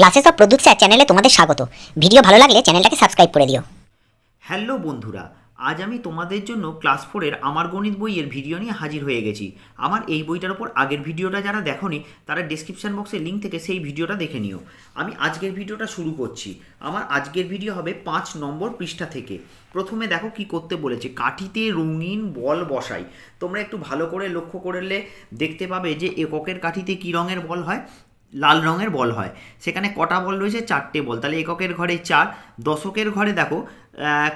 Classes of sir চ্যানেলে তোমাদের স্বাগত। ভিডিও ভালো লাগলে চ্যানেলটাকে সাবস্ক্রাইব করে দিও। হ্যালো বন্ধুরা, আজ আমি তোমাদের জন্য ক্লাস ফোরের আমার গণিত বইয়ের ভিডিও নিয়ে হাজির হয়ে গেছি। আমার এই বইটার ওপর আগের ভিডিওটা যারা দেখোনি, তারা ডিসক্রিপশন বক্সের লিঙ্ক থেকে সেই ভিডিওটা দেখে নিও। আমি আজকের ভিডিওটা শুরু করছি। আমার আজকের ভিডিও হবে পাঁচ নম্বর পৃষ্ঠা থেকে। প্রথমে দেখো কি করতে বলেছে। কাঠিতে রঙিন বল বসাই। তোমরা একটু ভালো করে লক্ষ্য করলে দেখতে পাবে যে এককের কাঠিতে কী রঙের বল হয়? লাল রঙের বল হয়। সেখানে কটা বল রয়েছে? চারটে বল। তাহলে এককের ঘরে চার, দশকের ঘরে দেখো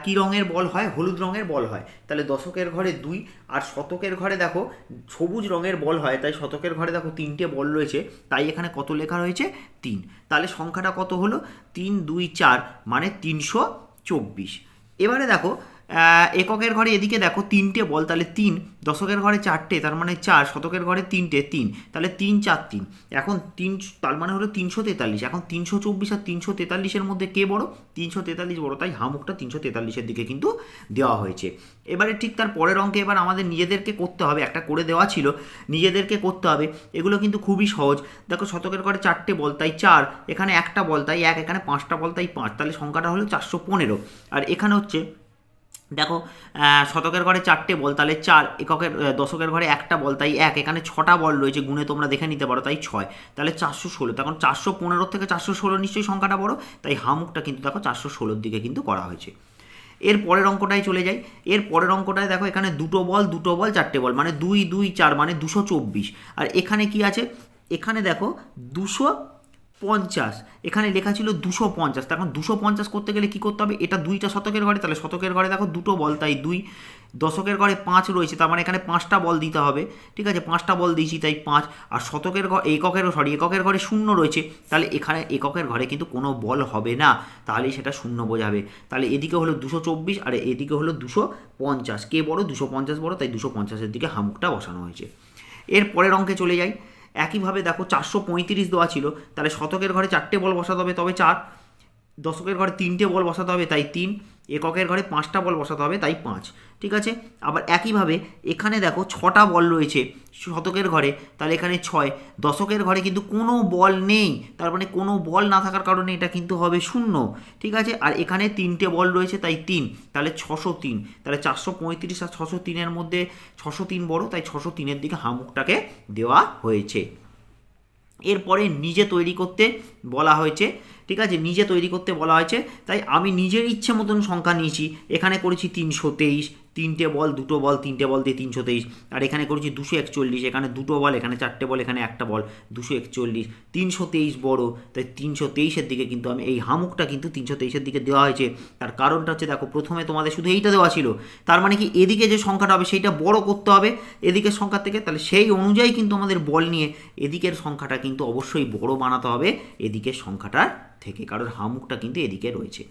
কী রঙের বল হয়? হলুদ রঙের বল হয়। তাহলে দশকের ঘরে দুই আর শতকের ঘরে দেখো, সবুজ রঙের বল হয়। তাই শতকের ঘরে দেখো তিনটে বল রয়েছে। তাই এখানে কত লেখা রয়েছে? তিন। তাহলে সংখ্যাটা কত হলো? তিন, দুই, চার মানে তিনশো চব্বিশ। এবারে দেখো এককের ঘরে এদিকে দেখো তিনটে বল, তাহলে তিন, দশকের ঘরে চারটে, তার মানে চার, শতকের ঘরে তিনটে, তিন, তাহলে তিন, চার, তিন। এখন তিন, তার মানে হলো তিনশো তেতাল্লিশ, এখন তিনশো চব্বিশ আর তিনশো তেতাল্লিশের মধ্যে কে বড়? তিনশো তেতাল্লিশ বড়, তাই হামুকটা তিনশো তেতাল্লিশের দিকে কিন্তু দেওয়া হয়েছে। এবারে ঠিক তার পরের অঙ্কে এবার আমাদের নিজেদেরকে করতে হবে, একটা করে দেওয়া ছিল, নিজেদেরকে করতে হবে। এগুলো কিন্তু খুবই সহজ। দেখো শতকের ঘরে চারটে বল, তাই চার, এখানে একটা বল, তাই এক, এখানে পাঁচটা বল, তাই পাঁচ, তাহলে সংখ্যাটা হলো চারশো পনেরো। আর এখানে হচ্ছে দেখো শতকের ঘরে চারটে বল, তাহলে চার এককের দশকের ঘরে একটা বল, তাই এক, এখানে ছটা বল রয়েছে, গুণে তোমরা দেখে নিতে পারো, তাই ছয়। তাহলে চারশো ষোলো তখন চারশো পনেরো থেকে চারশো ষোলো নিশ্চয়ই সংখ্যাটা বড়, তাই হামুকটা কিন্তু দেখো চারশো ষোলোর দিকে কিন্তু করা হয়েছে। এর পরের অঙ্কটায় চলে যাই, এর পরের অঙ্কটায় দেখো এখানে দুটো বল দুটো বল, চারটে বল মানে দুই দুই, চার মানে দুশো চব্বিশ। আর এখানে কি আছে? এখানে দেখো দুশো পঞ্চাশ। এখানে লেখা ছিল দুশো পঞ্চাশ। তখন দুশো পঞ্চাশ করতে গেলে কি করতে হবে? এটা দুইটা শতকের ঘরে। তাহলে শতকের ঘরে দেখো দুটো বল, তাই দুই। দশকের ঘরে পাঁচ রয়েছে, তার মানে এখানে পাঁচটা বল দিতে হবে। ঠিক আছে, পাঁচটা বল দিয়েছি, তাই পাঁচ। আর শতকের ঘর এককের সরি এককের ঘরে শূন্য রয়েছে। তাহলে এখানে এককের ঘরে কিন্তু কোনো বল হবে না। তাহলেই সেটা শূন্য বোঝাবে। তাহলে এদিকে হলো দুশো চব্বিশ, আর এদিকে হলো দুশো পঞ্চাশ। কে বড়? দুশো পঞ্চাশ বড়, তাই দুশো পঞ্চাশের দিকে হামুকটা বসানো হয়েছে। এর পরের অঙ্কে চলে যাই। একইভাবে দেখো চারশো পঁয়ত্রিশ দেওয়া ছিল, তাহলে শতকের ঘরে চারটে বল বসাতে হবে, তবে চার। দশকের ঘরে তিনটে বল বসাতে হবে, তাই তিন। এককের ঘরে পাঁচটা বল বসাতে হবে, তাই পাঁচ, ঠিক আছে? আবার একইভাবে এখানে দেখো ছটা বল রয়েছে, শতকের ঘরে, তাহলে এখানে ছয়, দশকের ঘরে কিন্তু কোনো বল নেই, তার মানে কোনো বল না থাকার কারণে এটা কিন্তু হবে শূন্য, ঠিক আছে? আর এখানে তিনটে বল রয়েছে, তাই তিন, তাহলে ছশো তিন, তাহলে চারশো পঁয়ত্রিশ আর ছশো তিনের মধ্যে ছশো তিন বড়, তাই ছশো তিনের দিকে হামুকটাকে দেওয়া হয়েছে। এরপরে নিজে তৈরি করতে বলা হয়েছে ঠিক আছে? নিজে তৈরি করতে বলা হয়েছে। তাই আমি নিজের ইচ্ছে মতন সংখ্যা নিয়েছি। এখানে করেছি তিনশো তেইশ। তিনটে বল, দুটো বল, তিনটে বল দিয়ে তিনশো তেইশ। আর এখানে করেছি দুশো একচল্লিশ, এখানে দুটো বল, এখানে চারটে বল, এখানে একটা বল, দুশো একচল্লিশ। তিনশো তেইশ বড়ো, তাই তিনশো তেইশের দিকে কিন্তু আমি, এই হামুকটা কিন্তু তিনশো তেইশের দিকে দেওয়া হয়েছে। তার কারণটা হচ্ছে, দেখো, প্রথমে তোমাদের শুধু এইটা দেওয়া ছিল। তার মানে কি, এদিকে যে সংখ্যাটা হবে, সেইটা বড় করতে হবে এদিকের সংখ্যা থেকে, তাহলে সেই অনুযায়ী কিন্তু আমাদের বল নিয়ে এদিকের সংখ্যাটা কিন্তু অবশ্যই বড় বানাতে হবে এদিকের সংখ্যাটার থেকে, কারণ হামুকটা কিন্তু এদিকে রয়েছে।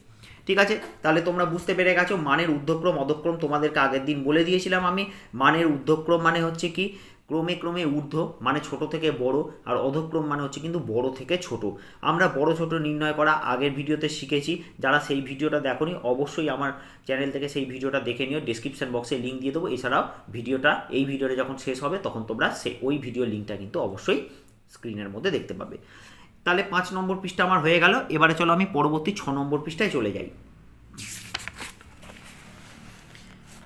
ঠিক আছে? তাহলে তোমরা বুঝতে পেরে গেছো, মানের ঊর্ধ্বক্রম, অধক্রম তোমাদেরকে আগের দিন বলে দিয়েছিলাম আমি। মানের ঊর্ধ্বক্রম মানে হচ্ছে কি? ক্রমে ক্রমে ঊর্ধ্ব মানে ছোট থেকে বড়, আর অধক্রম মানে হচ্ছে কিন্তু বড় থেকে ছোট। আমরা বড় ছোট নির্ণয় করা আগের ভিডিওতে শিখেছি। যারা সেই ভিডিওটা দেখোনি, অবশ্যই আমার চ্যানেল থেকে সেই ভিডিওটা দেখে নিও। ডিসক্রিপশন বক্সে লিঙ্ক দিয়ে দেবো। এছাড়াও ভিডিওটা, এই ভিডিওটা যখন শেষ হবে, তখন তোমরা সেই ওই ভিডিও লিঙ্কটা কিন্তু অবশ্যই স্ক্রিনের মধ্যে দেখতে পাবে। তাহলে পাঁচ নম্বর পৃষ্ঠা আমার হয়ে গেল। এবারে চলো আমি পরবর্তী ছ নম্বর পৃষ্ঠায় চলে যাই।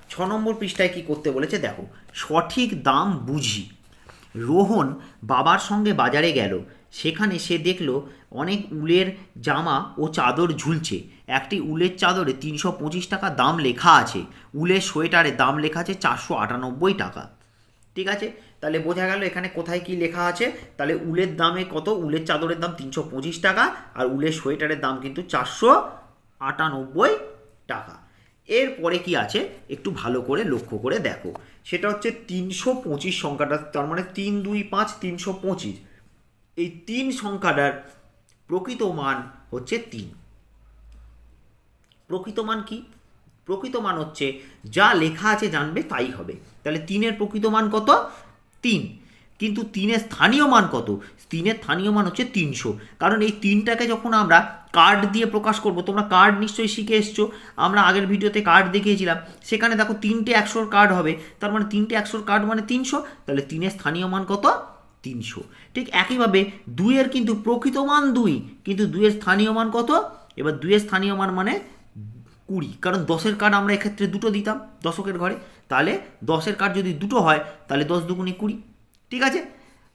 ছ নম্বর পৃষ্ঠায় কি করতে বলেছে? দেখো, সঠিক দাম বুঝি। রোহন বাবার সঙ্গে বাজারে গেল। সেখানে সে দেখল অনেক উলের জামা ও চাদর ঝুলছে। একটি উলের চাদরে তিনশো পঁচিশ টাকা দাম লেখা আছে। উলের সোয়েটারে দাম লেখা আছে চারশো আটানব্বই টাকা। ঠিক আছে? তাহলে বোঝা গেল এখানে কোথায় কি লেখা আছে। তাহলে উলের দামে কত? উলের চাদরের দাম তিনশো পঁচিশ টাকা আর উলের সোয়েটারের দাম কিন্তু চারশো আটানব্বই টাকা। এরপরে কি আছে? একটু ভালো করে লক্ষ্য করে দেখো। সেটা হচ্ছে তিনশো পঁচিশ সংখ্যাটা, তার মানে তিন, দুই, পাঁচ, তিনশো পঁচিশ। এই তিন সংখ্যাটার প্রকৃত মান হচ্ছে তিন। প্রকৃত মান কি? প্রকৃত মান হচ্ছে যা লেখা আছে জানবে তাই হবে। তাহলে তিনের প্রকৃত মান কত? তিন। কিন্তু তিনের স্থানীয় মান কত? তিনের স্থানীয় মান হচ্ছে তিনশো। কারণ এই তিনটাকে যখন আমরা কার্ড দিয়ে প্রকাশ করব, তোমরা কার্ড নিশ্চয়ই শিখে এসছো। আমরা আগের ভিডিওতে কার্ড দেখিয়েছিলাম। সেখানে দেখো তিনটে একশোর কার্ড হবে। তার মানে তিনটে একশোর কার্ড মানে তিনশো। তাহলে তিনের স্থানীয় মান কত? তিনশো। ঠিক একইভাবে দুইয়ের কিন্তু প্রকৃত মান দুই, কিন্তু দুইয়ের স্থানীয় মান কত? এবার দুইয়ের স্থানীয় মান মানে কুড়ি। কারণ দশের কার্ড আমরা এক্ষেত্রে দুটো দিতাম দশকের ঘরে। তাহলে দশের কার্ড যদি দুটো হয়, তাহলে দশ দুগুণে কুড়ি। ঠিক আছে?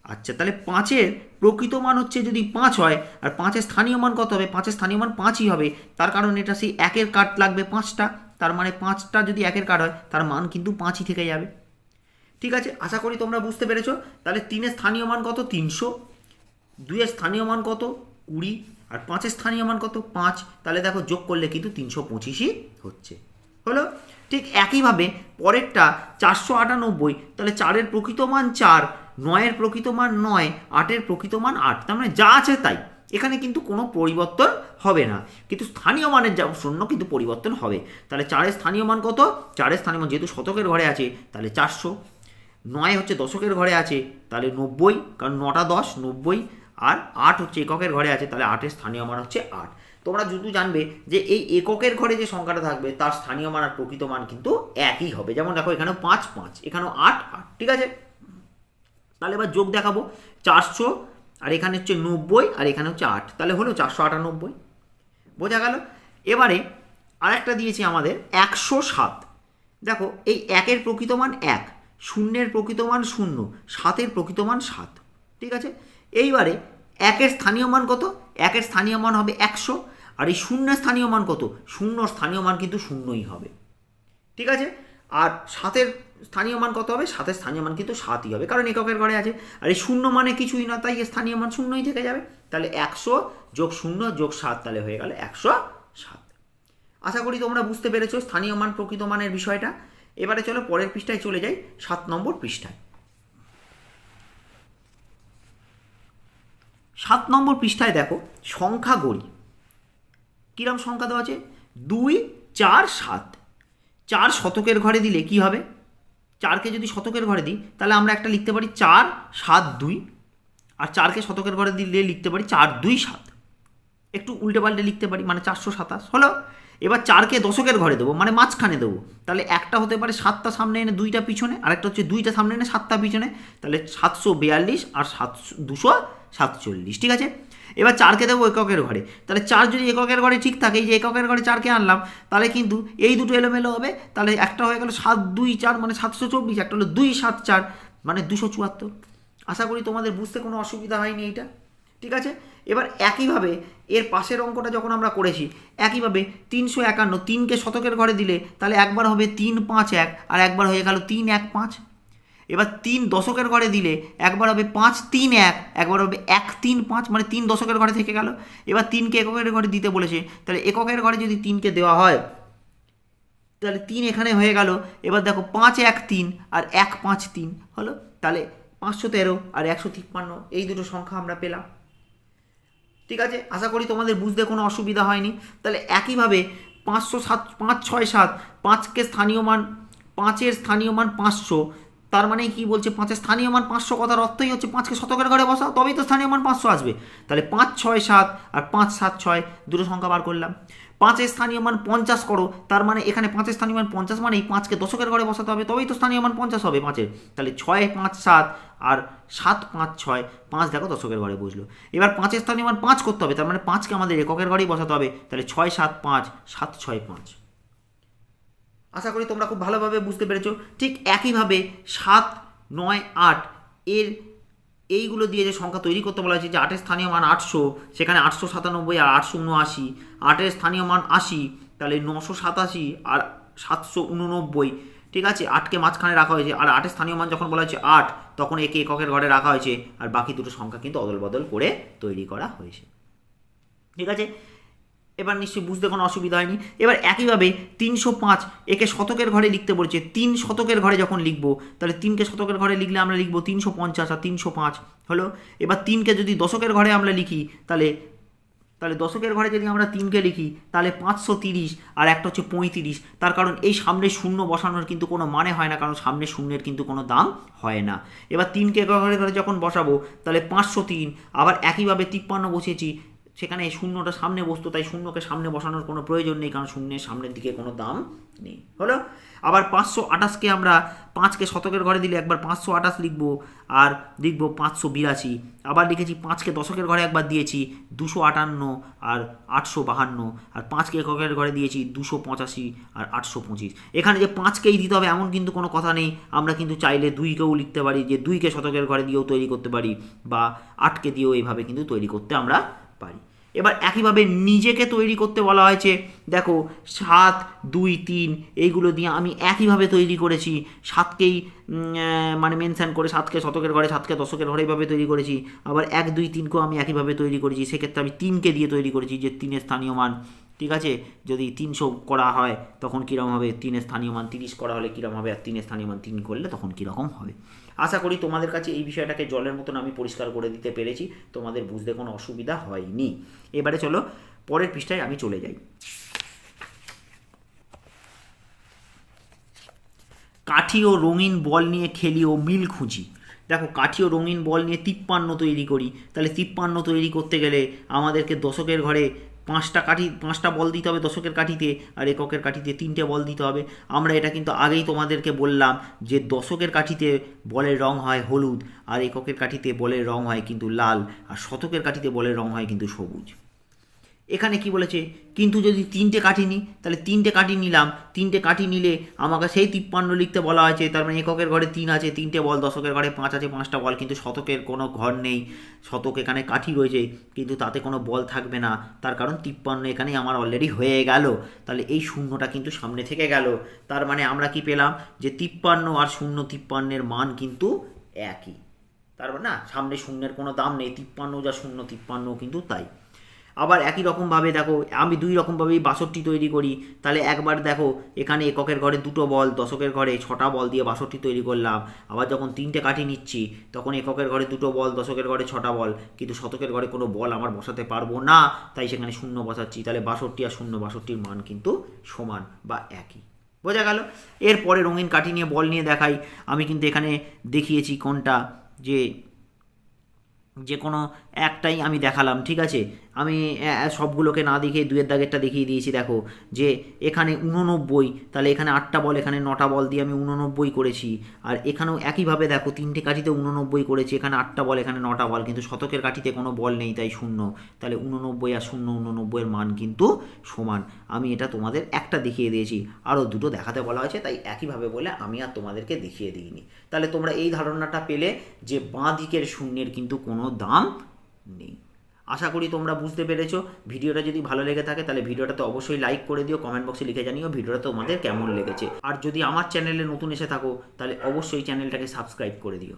আচ্ছা তাহলে পাঁচের প্রকৃত মান হচ্ছে যদি পাঁচ হয়, আর পাঁচের স্থানীয় মান কত হবে? পাঁচের স্থানীয় মান পাঁচই হবে। তার কারণ এটা সেই একের কার্ড লাগবে পাঁচটা। তার মানে পাঁচটা যদি একের কার্ড হয়, তার মান কিন্তু পাঁচই থেকে যাবে। ঠিক আছে? আশা করি তোমরা বুঝতে পেরেছ। তাহলে তিনের স্থানীয় মান কত? তিনশো। দুইয়ের স্থানীয় মান কত? কুড়ি। আর পাঁচের স্থানীয় মান কত? পাঁচ। তাহলে দেখো যোগ করলে কিন্তু তিনশো পঁচিশই হচ্ছে। হলো? ঠিক একইভাবে পরেরটা চারশো আটানব্বই। তাহলে চারের প্রকৃত মান চার, নয়ের প্রকৃত মান নয়, আটের প্রকৃত মান আট। তার মানে যা আছে তাই। এখানে কিন্তু কোনো পরিবর্তন হবে না। কিন্তু স্থানীয় মানের যা শূন্য কিন্তু পরিবর্তন হবে। তাহলে চারের স্থানীয় মান কত? চারের স্থানীয় মান যেহেতু শতকের ঘরে আছে, তাহলে চারশো। নয় হচ্ছে দশকের ঘরে আছে, তাহলে নব্বই। কারণ নটা দশ, নব্বই। আর আট হচ্ছে এককের ঘরে আছে, তাহলে আটের স্থানীয় মান হচ্ছে আট। তোমরা শুধু জানবে যে এই এককের ঘরে যে সংখ্যাটা থাকবে, তার স্থানীয় মান আর প্রকৃত মান কিন্তু একই হবে। যেমন দেখো, এখানেও পাঁচ পাঁচ, এখানেও আট আট, ঠিক আছে? তাহলে এবার যোগ দেখাবো, চারশো, আর এখানে হচ্ছে নব্বই, আর এখানে হচ্ছে আট। তাহলে হলো চারশো আটানব্বই। বোঝা গেল? এবারে আরেকটা দিয়েছি আমাদের, একশো সাত। দেখো, এই একের প্রকৃত মান এক, শূন্যের প্রকৃত মান শূন্য, সাতের প্রকৃত মান সাত, ঠিক আছে? এইবারে একের স্থানীয় মান কত? একের স্থানীয় মান হবে একশো। আর এই শূন্যের স্থানীয় মান কত? শূন্য, স্থানীয় মান কিন্তু শূন্যই হবে। ঠিক আছে? আর সাতের স্থানীয় মান কত হবে? সাতের স্থানীয় মান কিন্তু সাতই হবে, কারণ এককের ঘরে আছে। আর এই শূন্য মানে কিছুই না, তাই স্থানীয় মান শূন্যই থেকে যাবে। তাহলে একশো যোগ শূন্য যোগ সাত তাহলে হয়ে গেল একশো সাত। আশা করি তোমরা বুঝতে পেরেছ স্থানীয় মান প্রকৃত মানের বিষয়টা। এবারে চলো পরের পৃষ্ঠায় চলে যাই, সাত নম্বর পৃষ্ঠায়। সাত নম্বর পৃষ্ঠায় দেখো, সংখ্যা গড়ি। কিরম সংখ্যা দেওয়া আছে? দুই, চার, সাত। চার শতকের ঘরে দিলে কি হবে? চারকে যদি শতকের ঘরে দিই, তাহলে আমরা একটা লিখতে পারি চার, সাত, দুই। আর চারকে শতকের ঘরে দিলে লিখতে পারি চার, দুই, সাত। একটু উল্টে পাল্টে লিখতে পারি মানে চারশো সাতাশ। হলো? এবার চারকে দশকের ঘরে দেবো মানে মাঝখানে দেবো। তাহলে একটা হতে পারে সাতটা সামনে এনে দুইটা পিছনে, আরেকটা হচ্ছে দুইটা সামনে এনে সাতটা পিছনে। তাহলে সাতশো বিয়াল্লিশ আর সাতশো, দুশো সাতচল্লিশ, ঠিক আছে? এবার চারকে দেবো এককের ঘরে। তাহলে চার যদি এককের ঘরে ঠিক থাকে, এই যে এককের ঘরে চারকে আনলাম, তাহলে কিন্তু এই দুটো এলোমেলো হবে। তাহলে একটা হয়ে গেল সাত দুই চার মানে সাতশো চব্বিশ, একটা হলো দুই সাত চার মানে দুশো চুয়াত্তর। আশা করি তোমাদের বুঝতে কোনো অসুবিধা হয়নি এইটা ঠিক আছে? এবার একইভাবে এর পাশের অঙ্কটা যখন আমরা করেছি, একইভাবে তিনশো একান্ন, তিনকে শতকের ঘরে দিলে, তাহলে একবার হবে তিন পাঁচ এক, আর একবার হয়ে গেল তিন এক পাঁচ। এবার তিন দশকের ঘরে দিলে, একবার হবে পাঁচ, তিন, এক, একবার হবে এক, তিন, পাঁচ মানে তিন দশকের ঘরে থেকে গেল। এবার তিনকে এককের ঘরে দিতে বলেছে, তাহলে এককের ঘরে যদি তিনকে দেওয়া হয়, তাহলে তিন এখানে হয়ে গেল। এবার দেখো পাঁচ, এক, তিন, আর এক, পাঁচ, তিন, হলো? তাহলে পাঁচশো তেরো আর একশো তিপ্পান্ন, এই দুটো সংখ্যা আমরা পেলাম। ঠিক আছে? আশা করি তোমাদের বুঝতে কোনো অসুবিধা হয়নি। তাহলে একইভাবে পাঁচশো সাত, পাঁচ, ছয়, সাত, পাঁচকে স্থানীয় মান, পাঁচের স্থানীয় মান পাঁচশো তার মানে কি বলছে পাঁচের স্থানীয় মান পাঁচশো, কথার অর্থই হচ্ছে পাঁচকে শতকের ঘরে বসাও, তবেই তো স্থানীয় মান পাঁচশো আসবে। তাহলে পাঁচ, ছয়, সাত আর পাঁচ, সাত, ছয়, দুটো সংখ্যা বার করলাম। পাঁচের স্থানীয় মান পঞ্চাশ করো, তার মানে এখানে পাঁচের স্থানীয় মান পঞ্চাশ মানে এই পাঁচকে দশকের ঘরে বসাতে হবে, তবেই তো স্থানীয় মান পঞ্চাশ হবে পাঁচের তাহলে ছয়, পাঁচ, সাত আর সাত, পাঁচ, ছয়, পাঁচ দেখো দশকের ঘরে বুঝলো এবার পাঁচের স্থানীয় মান পাঁচ করতে হবে, তার মানে পাঁচকে আমাদের এককের ঘরেই বসাতে হবে, তাহলে ছয়, সাত, পাঁচ, সাত, ছয়, পাঁচ। আশা করি তোমরা খুব ভালোভাবে বুঝতে পেরেছ। ঠিক একইভাবে সাত, নয়, আট এর এইগুলো দিয়ে যে সংখ্যা তৈরি করতে বলা হয়েছে, যে আটের স্থানীয় মান আটশো, সেখানে আটশো সাতানব্বই আর আটশো উনআশি। আটের স্থানীয় মান আশি, তাহলে নশো সাতাশি আর সাতশো উননব্বই। ঠিক আছে? আটকে মাঝখানে রাখা হয়েছে। আর আটের স্থানীয় মান যখন বলা হয়েছে আট, তখন একে এককের ঘরে রাখা হয়েছে। আর বাকি দুটো সংখ্যা কিন্তু অদল বদল করে তৈরি করা হয়েছে। ঠিক আছে? এবার নিশ্চয়ই বুঝতে কোনো অসুবিধা হয়নি। এবার একইভাবে তিনশো পাঁচ একে শতকের ঘরে লিখতে বলছে। তিন শতকের ঘরে যখন লিখব, তাহলে তিনকে শতকের ঘরে লিখলে আমরা লিখব তিনশো পঞ্চাশ আর তিনশো পাঁচ। হলো? এবার তিনকে যদি দশকের ঘরে আমরা লিখি, তাহলে তাহলে দশকের ঘরে যদি আমরা তিনকে লিখি, তাহলে পাঁচশো তিরিশ আর একটা হচ্ছে পঁয়ত্রিশ। তার কারণ এই সামনে শূন্য বসানোর কিন্তু কোনো মানে হয় না, কারণ সামনে শূন্যের কিন্তু কোনো দাম হয় না। এবার তিনকে ঘরে ঘরে যখন বসাবো, তাহলে পাঁচশো তিন। আবার একইভাবে তিপ্পান্ন বসিয়েছি সেখানে এই শূন্যটা সামনে বসতো, তাই শূন্যকে সামনে বসানোর কোনো প্রয়োজন নেই, কারণ শূন্যের সামনের দিকে কোনো দাম নেই। হলো? আবার পাঁচশো আঠাশকে আমরা পাঁচকে শতকের ঘরে দিলে একবার পাঁচশো আঠাশ লিখব, আর লিখব পাঁচশো বিরাশি। আবার লিখেছি পাঁচকে দশকের ঘরে একবার দিয়েছি দুশো আটান্ন আর আটশো বাহান্ন, আর পাঁচকে এককের ঘরে দিয়েছি দুশো পঁচাশি আর আটশো পঁচিশ। এখানে যে পাঁচকেই দিতে হবে এমন কিন্তু কোনো কথা নেই, আমরা কিন্তু চাইলে দুইকেও লিখতে পারি, যে দুইকে শতকের ঘরে দিয়েও তৈরি করতে পারি, বা আটকে দিয়েও এইভাবে কিন্তু তৈরি করতে আমরা এবার একইভাবে নিজেকে তৈরি করতে বলা হয়েছে, দেখো, সাত, দুই, তিন, এইগুলো দিয়ে আমি একইভাবে তৈরি করেছি। সাতকেই মানে মেনশান করে সাতকে শতকের ঘরে, সাতকে দশকের ঘরে এইভাবে তৈরি করেছি। আবার এক, দুই, তিনকেও আমি একইভাবে তৈরি করেছি। সেক্ষেত্রে আমি তিনকে দিয়ে তৈরি করেছি যে তিনের স্থানীয় মান। ঠিক আছে? যদি তিনশো করা হয়, তখন কীরকম হবে? তিনের স্থানীয় মান তিরিশ করা হলে কীরকম হবে? আর তিনের স্থানীয় মান তিন করলে তখন কীরকম হবে? আশা করি তোমাদের কাছে এই বিষয়টাকে জলের মতন আমি পরিষ্কার করে দিতে পেরেছি। তোমাদের বুঝতে কোনো অসুবিধা হয়নি। এবারে চলো, পরের পৃষ্ঠায় আমি চলে যাই। কাঠি ও রঙিন বল নিয়ে খেলি ও মিল খুঁজি। দেখো, কাঠি ও রঙিন বল নিয়ে তিপ্পান্ন তৈরি করি। তাহলে তিপ্পান্ন তৈরি করতে গেলে আমাদেরকে দশকের ঘরে পাঁচটা কাঠি, পাঁচটা বল দিতে হবে দশকের কাঠিতে আর এককের কাঠিতে তিনটে বল দিতে হবে। আমরা এটা কিন্তু আগেই তোমাদেরকে বললাম যে দশকের কাঠিতে বলের রং হয় হলুদ আর এককের কাঠিতে বলের রং হয় কিন্তু লাল আর শতকের কাঠিতে বলের রং হয় কিন্তু সবুজ। এখানে কি বলেছে? কিন্তু যদি তিনটে কাঠি নিই তাহলে তিনটে কাঠি নিলাম। তিনটে কাঠি নিলে আমাকে সেই তিপ্পান্ন লিখতে বলা হয়েছে তার মানে এককের ঘরে তিন আছে, তিনটে বল, দশকের ঘরে পাঁচ আছে, পাঁচটা বল। কিন্তু শতকের কোনো ঘর নেই। শতক এখানে কাঠি রয়েছে, কিন্তু তাতে কোনো বল থাকবে না। তার কারণ তিপ্পান্ন এখানেই আমার অলরেডি হয়ে গেল। তাহলে এই শূন্যটা কিন্তু সামনে থেকে গেল। তার মানে আমরা কি পেলাম? যে তিপ্পান্ন আর শূন্য তিপ্পান্নের মান কিন্তু একই। তারপর না, সামনে শূন্যের কোনো দাম নেই। তিপ্পান্ন যা শূন্য তিপ্পান্ন কিন্তু তাই। আবার একই রকমভাবে দেখো, আমি দুই রকমভাবেই বাষট্টি তৈরি করি। তাহলে একবার দেখো, এখানে এককের ঘরে দুটো বল, দশকের ঘরে ছটা বল দিয়ে বাষট্টি তৈরি করলাম। আবার যখন তিনটে কাঠি নিচ্ছি, তখন এককের ঘরে দুটো বল, দশকের ঘরে ছটা বল। কিন্তু শতকের ঘরে কোনো বল আমার বসাতে পারব না, তাই সেখানে শূন্য বসাচ্ছি। তাহলে বাষট্টি আর শূন্য, বাষট্টির মান কিন্তু সমান বা একই। বোঝা গেল? এরপরে রঙিন কাঠি নিয়ে বল নিয়ে দেখাই। আমি কিন্তু এখানে দেখিয়েছি কোনটা, যে যে কোনো একটাই আমি দেখালাম, ঠিক আছে? আমি সবগুলোকে না দেখিয়ে দুয়ের দাগেরটা দেখিয়ে দিয়েছি, দেখো, যে এখানে উননব্বই, তাহলে এখানে আটটা বল, এখানে নটা বল দিয়ে আমি উননব্বই করেছি। আর এখানেও একইভাবে দেখো, তিনটে কাঠিতে উননব্বই করেছি, এখানে আটটা বল, এখানে নটা বল, কিন্তু শতকের কাঠিতে কোনো বল নেই, তাই শূন্য। তাহলে উননব্বই আর শূন্য, উননব্বইয়ের মান কিন্তু সমান। আমি এটা তোমাদের একটা দেখিয়ে দিয়েছি, আরও দুটো দেখাতে বলা হয়েছে, তাই একইভাবে বলে আমি আর তোমাদেরকে দেখিয়ে দিইনি। তাহলে তোমরা এই ধারণাটা পেলে যে বাঁ দিকের শূন্যের কিন্তু কোনো দাম নেই। আশা করি তোমরা বুঝতে পেরেছ। ভিডিওটা যদি ভালো লেগে থাকে, তাহলে ভিডিওটা তো অবশ্যই লাইক করে দিও কমেন্ট বক্সে লিখে জানিও ভিডিওটা তোমাদের কেমন লেগেছে। আর যদি আমার চ্যানেলে নতুন এসে থাকো, তাহলে অবশ্যই চ্যানেলটাকে সাবস্ক্রাইব করে দিও।